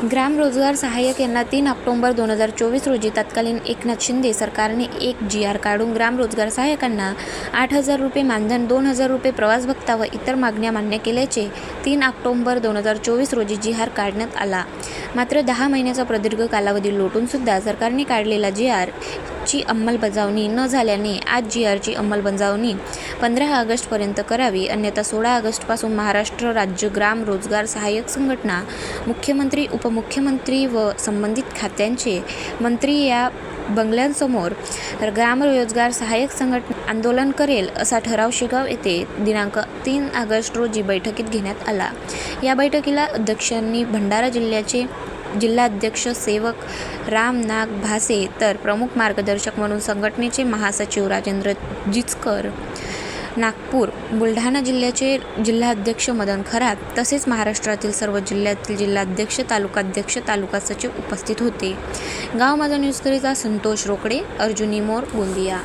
ग्राम रोजगार सहाय्यक यांना तीन ऑक्टोबर दोन हजार चोवीस रोजी तत्कालीन एकनाथ शिंदे सरकारने एक जी आर काढून ग्राम रोजगार सहाय्यकांना आठ हजार रुपये मानधन दोन हजार रुपये प्रवास भत्ता व इतर मागण्या मान्य केल्याचे तीन ऑक्टोंबर दोन हजार चोवीस रोजी जी आर काढण्यात आला. मात्र दहा महिन्याचा प्रदीर्घ कालावधी लोटूनसुद्धा सरकारने काढलेला जी आर ची अंमलबजावणी न झाल्याने आज जी आरची अंमलबजावणी पंधरा ऑगस्टपर्यंत करावी. अन्यथा सोळा ऑगस्टपासून महाराष्ट्र राज्य ग्राम रोजगार सहाय्यक संघटना मुख्यमंत्री उपमुख्यमंत्री व संबंधित खात्यांचे मंत्री या बंगल्यांसमोर ग्राम रोजगार सहाय्यक संघटना आंदोलन करेल असा ठराव शेगाव येथे दिनांक तीन ऑगस्ट रोजी बैठकीत घेण्यात आला. या बैठकीला अध्यक्षांनी भंडारा जिल्ह्याचे जिल्हाध्यक्ष सेवक राम नाग भासे तर प्रमुख मार्गदर्शक म्हणून संघटनेचे महासचिव राजेंद्र जिचकर. नागपूर बुलढाणा जिल्ह्याचे जिल्हाध्यक्ष मदन खरात तसेच महाराष्ट्रातील सर्व जिल्ह्यातील जिल्हाध्यक्ष तालुकाध्यक्ष तालुका सचिव उपस्थित होते. गाव माझा न्यूजकरिता संतोष रोकडे अर्जुनी मोर गोंदिया.